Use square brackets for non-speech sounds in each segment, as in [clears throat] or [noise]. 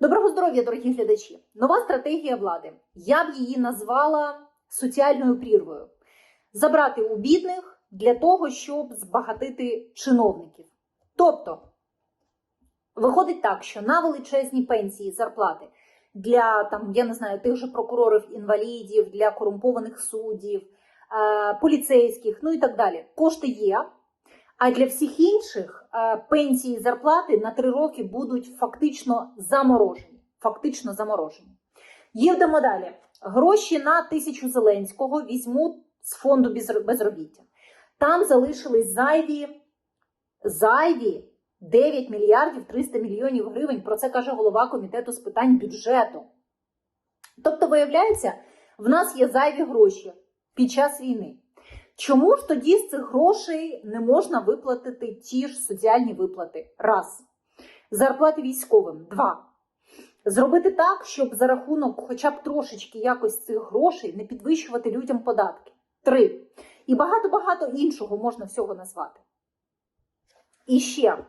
Доброго здоров'я, дорогі глядачі! Нова стратегія влади. Я б її назвала соціальною прірвою: забрати у бідних для того, щоб збагатити чиновників. Тобто, виходить так, що на величезні пенсії, зарплати для там, я не знаю, тих же прокурорів, інвалідів, для корумпованих суддів, е, поліцейських, ну і так далі. Кошти є. А для всіх інших е, пенсії і зарплати на три роки будуть фактично заморожені. Фактично заморожені. Їдемо далі. Гроші на тисячу Зеленського візьмуть з фонду безробіття. Там залишились зайві, зайві 9 мільярдів 300 мільйонів гривень. Про це каже голова комітету з питань бюджету. Тобто, виявляється, в нас є зайві гроші під час війни. Чому ж тоді з цих грошей не можна виплатити ті ж соціальні виплати? Раз. Зарплати військовим. Два. Зробити так, щоб за рахунок хоча б трошечки якось цих грошей не підвищувати людям податки. Три. І багато-багато іншого можна всього назвати. І ще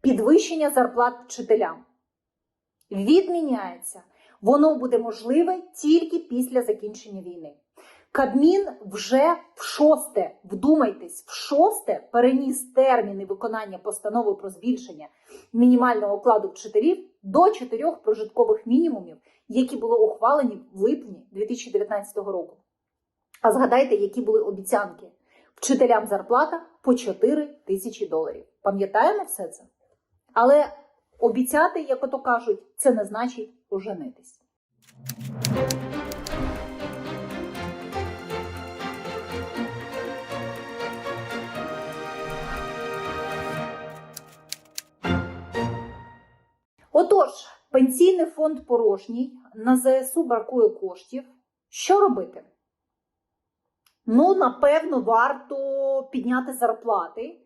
підвищення зарплат вчителям. Відміняється. Воно буде можливе тільки після закінчення війни. Кабмін вже в шосте, вдумайтесь, в шосте переніс терміни виконання постанови про збільшення мінімального окладу вчителів до чотирьох прожиткових мінімумів, які були ухвалені в липні 2019 року. А згадайте, які були обіцянки вчителям зарплата по 4 тисячі доларів. Пам'ятаємо все це? Але обіцяти, як ото кажуть, це не значить оженитись. Пенсійний фонд порожній, на ЗСУ бракує коштів. Що робити? Ну, напевно, варто підняти зарплати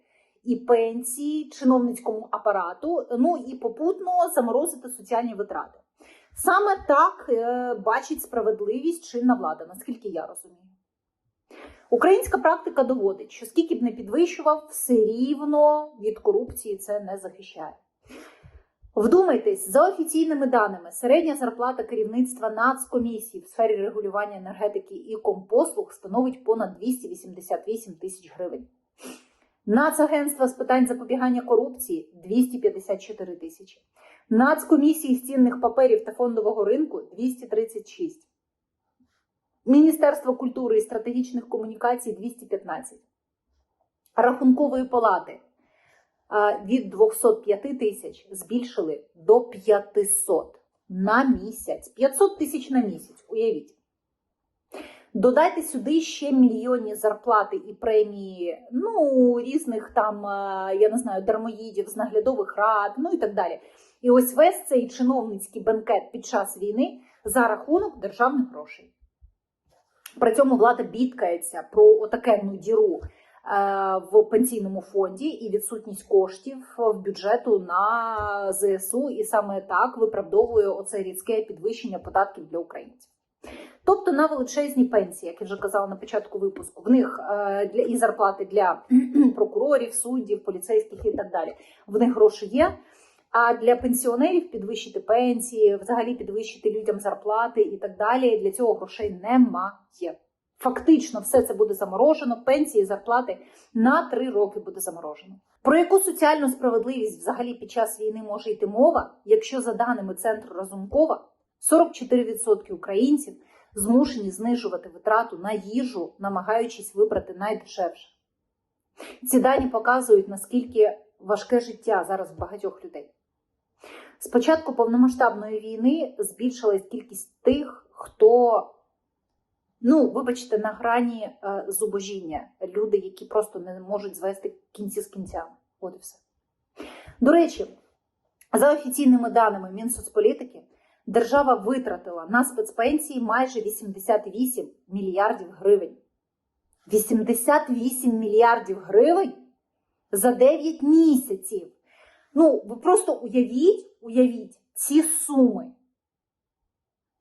і пенсії чиновницькому апарату, ну і попутно заморозити соціальні витрати. Саме так е, бачить справедливість чинна влада, наскільки я розумію. Українська практика доводить, що скільки б не підвищував, все рівно від корупції це не захищає. Вдумайтесь, за офіційними даними, середня зарплата керівництва Нацкомісії в сфері регулювання енергетики і компослуг становить понад 288 тисяч гривень. Нацагентства з питань запобігання корупції 254 тисячі. Нацкомісії з цінних паперів та фондового ринку 236. Міністерство культури і стратегічних комунікацій 215. Рахункової палати від 205 тисяч збільшили до 500 на місяць. 500 тисяч на місяць, уявіть. Додайте сюди ще мільйонні зарплати і премії, ну, різних там, е, я не знаю, дармоїдів з наглядових рад, ну і так далі. І ось весь цей чиновницький бенкет під час війни за рахунок державних грошей. При цьому влада бідкається про отакенну діру е, в пенсійному фонді і відсутність коштів в бюджету на ЗСУ, і саме так виправдовує оце різке підвищення податків для українців. Тобто на величезні пенсії, як я вже казала на початку випуску, в них е, для і зарплати для [clears throat] прокурорів, суддів, поліцейських і так далі. В них гроші є. А для пенсіонерів підвищити пенсії, взагалі підвищити людям зарплати і так далі. Для цього грошей немає. Фактично, все це буде заморожено. Пенсії, зарплати на три роки буде заморожено. Про яку соціальну справедливість взагалі під час війни може йти мова, якщо за даними центру Разумкова 44% українців змушені знижувати витрату на їжу, намагаючись вибрати найдешевше. Ці дані показують, наскільки важке життя зараз в багатьох людей. З початку повномасштабної війни збільшилась кількість тих, хто, ну, вибачте, на грані е, зубожіння. Люди, які просто не можуть звести кінці з кінцями. От і все. До речі, за офіційними даними Мінсоцполітики, держава витратила на спецпенсії майже 88 мільярдів гривень. 88 мільярдів гривень за 9 місяців. Ну, ви просто уявіть, уявіть ці суми.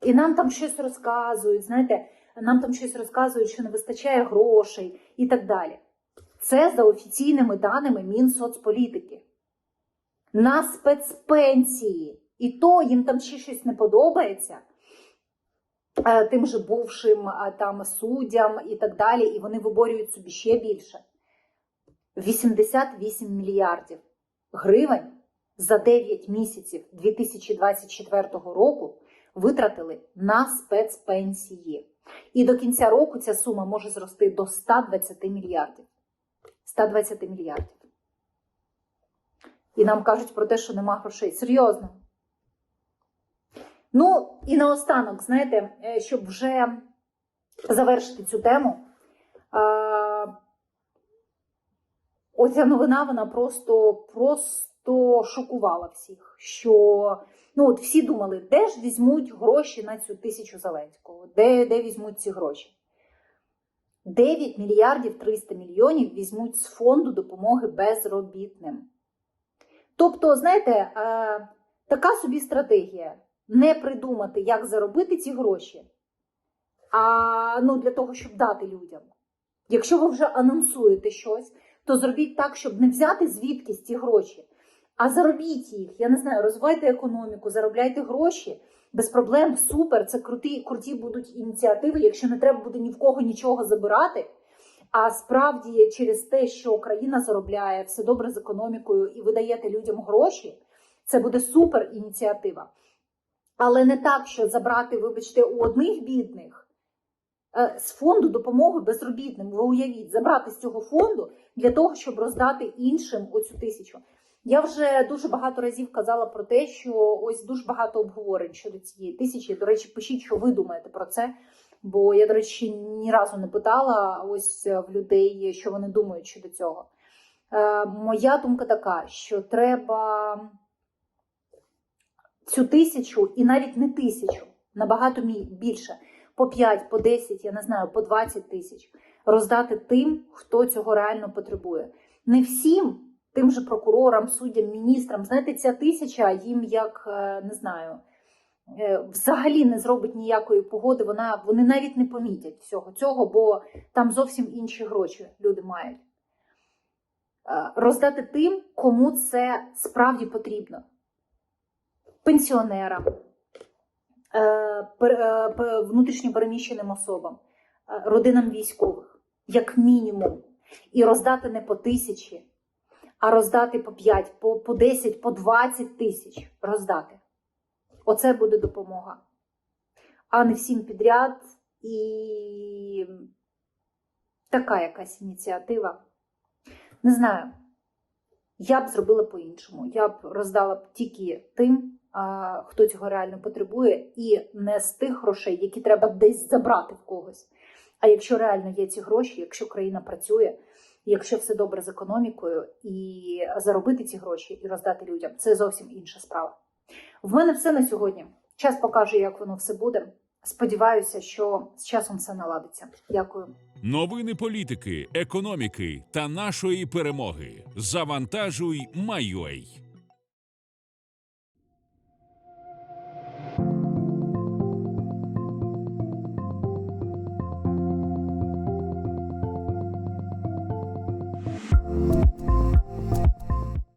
І нам там щось розказують, знаєте, нам там щось розказують, що не вистачає грошей і так далі. Це за офіційними даними Мінсоцполітики. На спецпенсії І то їм там ще щось не подобається. е, Тим же бувшим е, там суддям і так далі, і вони виборюють собі ще більше. 88 мільярдів гривень за 9 місяців 2024 року витратили на спецпенсії. І до кінця року ця сума може зрости до 120 мільярдів. 120 мільярдів. І нам кажуть про те, що нема грошей. Серйозно. Ну, і наостанок, знаєте, е, щоб вже завершити цю тему. Оця новина вона просто, просто шокувала всіх. Що ну от всі думали, де ж візьмуть гроші на цю тисячу Зеленського, де, де візьмуть ці гроші? 9 мільярдів 300 мільйонів візьмуть з фонду допомоги безробітним. Тобто, знаєте, е, така собі стратегія не придумати, як заробити ці гроші, а ну, для того, щоб дати людям. Якщо ви вже анонсуєте щось, то зробіть так, щоб не взяти звідкись ці гроші, а заробіть їх. Я не знаю, розвивайте економіку, заробляйте гроші. Без проблем, супер, це круті, круті будуть ініціативи, якщо не треба буде ні в кого нічого забирати. А справді через те, що країна заробляє все добре з економікою і ви даєте людям гроші, це буде супер ініціатива. Але не так, що забрати, вибачте, у одних бідних е, з фонду допомоги безробітним. Ви уявіть, забрати з цього фонду для того, щоб роздати іншим оцю тисячу. Я вже дуже багато разів казала про те, що ось дуже багато обговорень щодо цієї тисячі. До речі, пишіть, що ви думаєте про це. Бо я, до речі, ні разу не питала ось е, в людей, що вони думають щодо цього. Е, моя думка така, що треба цю тисячу і навіть не тисячу, набагато більше, по 5, по 10, я не знаю, по 20 тисяч роздати тим, хто цього реально потребує. Не всім, тим же прокурорам, суддям, міністрам. Знаєте, ця тисяча їм як е, не знаю. е, Взагалі не зробить ніякої погоди, вона, вони навіть не помітять всього цього, бо там зовсім інші гроші люди мають. Е, Роздати тим, кому це справді потрібно. Пенсіонерам, пер- внутрішньопереміщеним особам, родинам військових, як мінімум. І роздати не по тисячі, а роздати по 5, по, по 10, по 20 тисяч роздати. Оце буде допомога. А не всім підряд і така якась ініціатива. Не знаю. Я б зробила по-іншому. Я б роздала б тільки тим, хто цього реально потребує, і не з тих грошей, які треба десь забрати в когось. А якщо реально є ці гроші, якщо країна працює, якщо все добре з економікою, і заробити ці гроші і роздати людям, це зовсім інша справа. В мене все на сьогодні. Час покаже, як воно все буде. Сподіваюся, що з часом все наладиться. Дякую. Новини політики, економіки та нашої перемоги. Завантажуй, Майой.